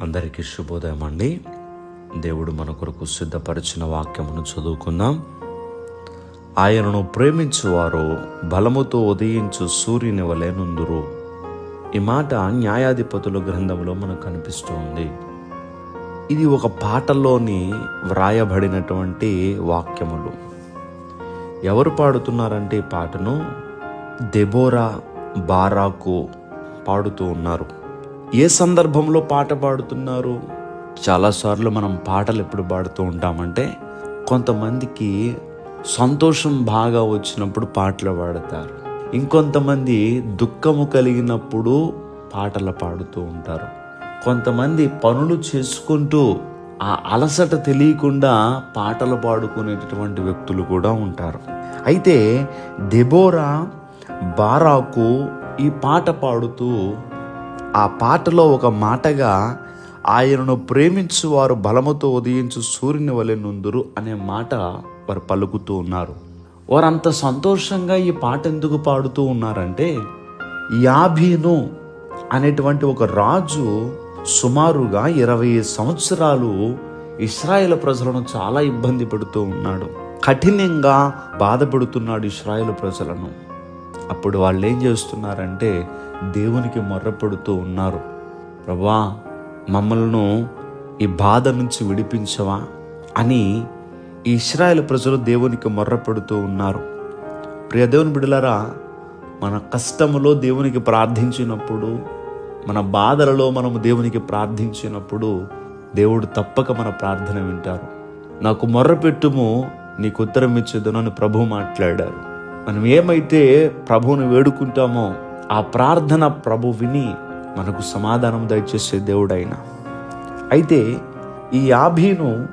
అందరికీ శుభోదయం అండి. దేవుడు మన కొరకు సిద్ధపరిచిన వాక్యమును చదువుకుందాం. ఆయనను ప్రేమించువారు బలముతో ఉదయించు సూర్యుని వలె నుందురు. ఈ మాట న్యాయాధిపతుల గ్రంథంలో మనకు కనిపిస్తుంది ఇది ఒక పాటలోని వ్రాయబడినటువంటి వాక్యములు. ఎవరు పాడుతున్నారంటే ఈ పాటను? దెబోరా బారాకు పాడుతూ ఉన్నారు. ఏ సందర్భంలో పాట పాడుతున్నారు? చాలాసార్లు మనం పాటలు ఎప్పుడు పాడుతూ ఉంటామంటే కొంతమందికి సంతోషం బాగా వచ్చినప్పుడు పాటలు పాడతారు. ఇంకొంతమంది దుఃఖము కలిగినప్పుడు పాటలు పాడుతూ ఉంటారు. కొంతమంది పనులు చేసుకుంటూ ఆ అలసట తెలియకుండా పాటలు పాడుకునేటటువంటి వ్యక్తులు కూడా ఉంటారు. అయితే దెబోరా బారాకు ఈ పాట పాడుతూ ఆ పాటలో ఒక మాటగా ఆయనను ప్రేమించు వారు బలముతో ఉదయించు సూర్యుని వలె నుందురు అనే మాట వారు పలుకుతూ ఉన్నారు. వారు అంత సంతోషంగా ఈ పాట ఎందుకు పాడుతూ ఉన్నారంటే యాభీను అనేటువంటి ఒక రాజు సుమారుగా ఇరవై సంవత్సరాలు ఇస్రాయేల్ ప్రజలను చాలా ఇబ్బంది పెడుతూ ఉన్నాడు. కఠినంగా బాధ పెడుతున్నాడు ఇస్రాయేల్ ప్రజలను. అప్పుడు వాళ్ళు ఏం చేస్తున్నారంటే దేవునికి మొర్రపడుతూ ఉన్నారు. ప్రభా మమ్మల్ని ఈ బాధ నుంచి విడిపించవా? అని ఈ ప్రజలు దేవునికి మొర్రపడుతూ ఉన్నారు. ప్రియ దేవుని మన కష్టములో దేవునికి ప్రార్థించినప్పుడు మన బాధలలో మనము దేవునికి ప్రార్థించినప్పుడు దేవుడు తప్పక మన ప్రార్థన వింటారు. నాకు మొర్రపెట్టుము నీకు ఉత్తరం ఇచ్చేదను అని ప్రభు మాట్లాడారు. మనం ఏమైతే ప్రభువును వేడుకుంటామో ఆ ప్రార్థన ప్రభు విని మనకు సమాధానం దయచేసే దేవుడైన. అయితే ఈ యాభీను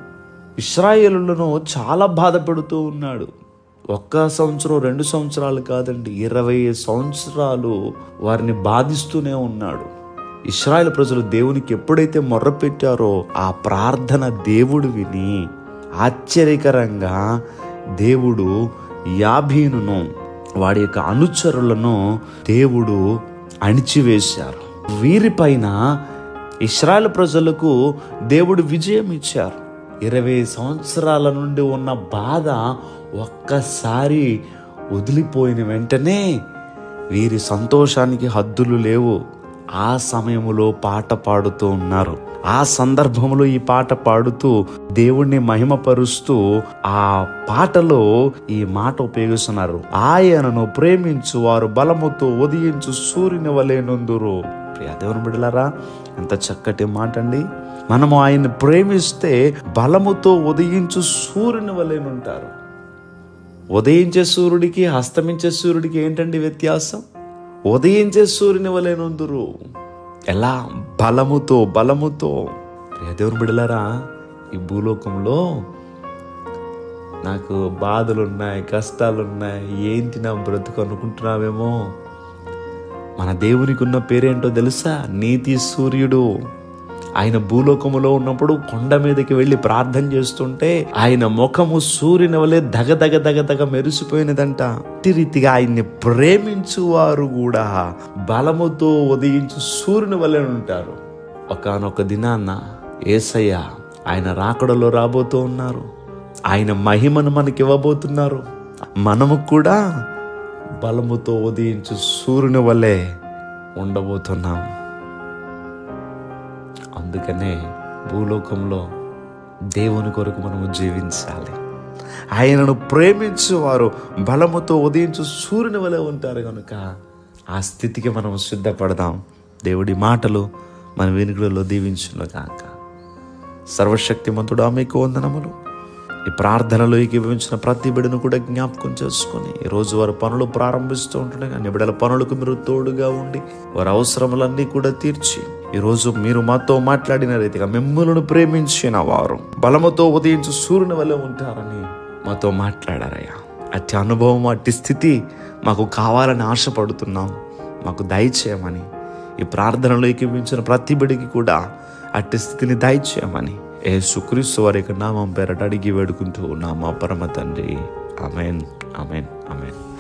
ఇస్రాయేలులను చాలా బాధ పెడుతూ ఉన్నాడు. ఒక్క సంవత్సరం రెండు సంవత్సరాలు కాదండి ఇరవై సంవత్సరాలు వారిని బాధిస్తూనే ఉన్నాడు. ఇస్రాయల్ ప్రజలు దేవునికి ఎప్పుడైతే మొర్రపెట్టారో ఆ ప్రార్థన దేవుడు విని ఆశ్చర్యకరంగా దేవుడు యాభీనును వాడి యొక్క అనుచరులను దేవుడు అణిచివేశారు. వీరిపైన ఇస్రాయల్ ప్రజలకు దేవుడు విజయం ఇచ్చారు. ఇరవై సంవత్సరాల నుండి ఉన్న బాధ ఒక్కసారి వదిలిపోయిన వెంటనే వీరి సంతోషానికి హద్దులు లేవు. ఆ సమయంలో పాట పాడుతూ ఉన్నారు. ఆ సందర్భంలో ఈ పాట పాడుతూ దేవుణ్ణి మహిమపరుస్తూ ఆ పాటలో ఈ మాట ఉపయోగిస్తున్నారు. ఆయనను ప్రేమించు వారు బలముతో ఉదయించు సూర్యుని వలె నుందురు. దేవుని బిడలారా ఎంత చక్కటి మాట అండి. మనము ఆయన్ని ప్రేమిస్తే బలముతో ఉదయించు సూర్యుని వలెనుంటారు ఉదయించే సూర్యుడికి అస్తమించే సూర్యుడికి ఏంటండి వ్యత్యాసం? ఉదయించే సూర్యుని వలెనుందురు ఎలా? బలముతో బలముతో. దేవుని బిడలారా ఈ భూలోకంలో నాకు బాధలున్నాయి కష్టాలున్నాయి ఏంటి నా బ్రతుకు అనుకుంటున్నావేమో? మన దేవునికి ఉన్న పేరేంటో తెలుసా? నీతి సూర్యుడు. ఆయన భూలోకములో ఉన్నప్పుడు కొండ మీదకి వెళ్ళి ప్రార్థన చేస్తుంటే ఆయన ముఖము సూర్యుని వలె దగ దగ దగ దగ మెరిసిపోయినదంట. రీతిగా ఆయన్ని ప్రేమించు వారు కూడా బలముతో ఉదయించు సూర్యుని వలె ఉంటారు. ఒకనొక దినాన్న ఏసయ్య ఆయన రాకడలో రాబోతూ ఉన్నారు. ఆయన మహిమను మనకి ఇవ్వబోతున్నారు. మనము కూడా బలముతో ఉదయించు సూర్యుని వలె ఉండబోతున్నాం. అందుకనే భూలోకంలో దేవుని కొరకు మనము జీవించాలి. ఆయనను ప్రేమించు వారు బలముతో ఉదయించు సూర్యుని వలె ఉంటారు కనుక ఆ స్థితికి మనం సిద్ధపడదాం. దేవుడి మాటలు మన వెనుకలలో దీవించును కాక సర్వశక్తిమంతుడు ఆమెకు వందనములు. ఈ ప్రార్థనలో ఏకీభవించిన ప్రతి బిడను కూడా జ్ఞాపకం చేసుకొని ఈరోజు వారు పనులు ప్రారంభిస్తూ ఉంటుండగా నిబిడల పనులకు మీరు తోడుగా ఉండి వారి అవసరములన్నీ కూడా తీర్చి ఈరోజు మీరు మాతో మాట్లాడిన రీతిగా మిమ్మల్ని ప్రేమించిన వారు బలముతో ఉదయించు సూర్యుని వల్ల ఉంటారని మాతో మాట్లాడారయ్యా. అట్టి అనుభవం అట్టి స్థితి మాకు కావాలని ఆశపడుతున్నాం. మాకు దయచేయమని ఈ ప్రార్థనలో ఏకీభించిన ప్రతి బిడికి కూడా అట్టి స్థితిని దయచేయమని ఏ సుక్రీస్తు వారి యొక్క నామం పేరట అడిగి వేడుకుంటూ నా మా పరమ తండ్రి. Amen amen amen